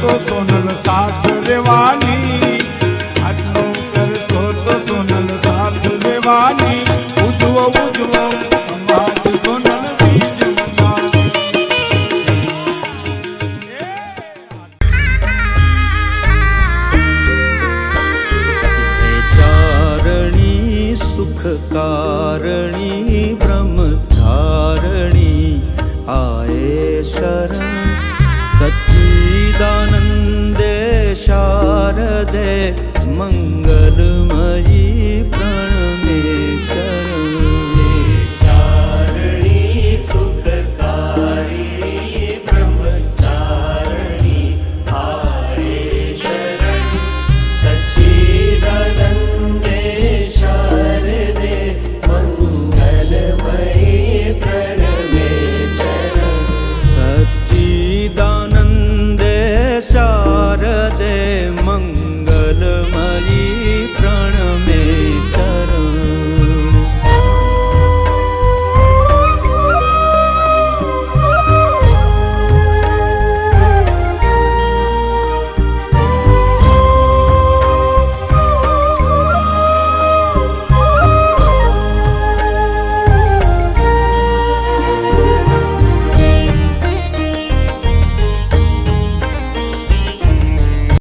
તો સોનલ સાથ રેવાની આજનો કરશો તો સોનલ સાથ રેવાની ઉજવો ઉજવો, અંબાજી સોનલ બીજ ચરણી સુખ કારણી मंगल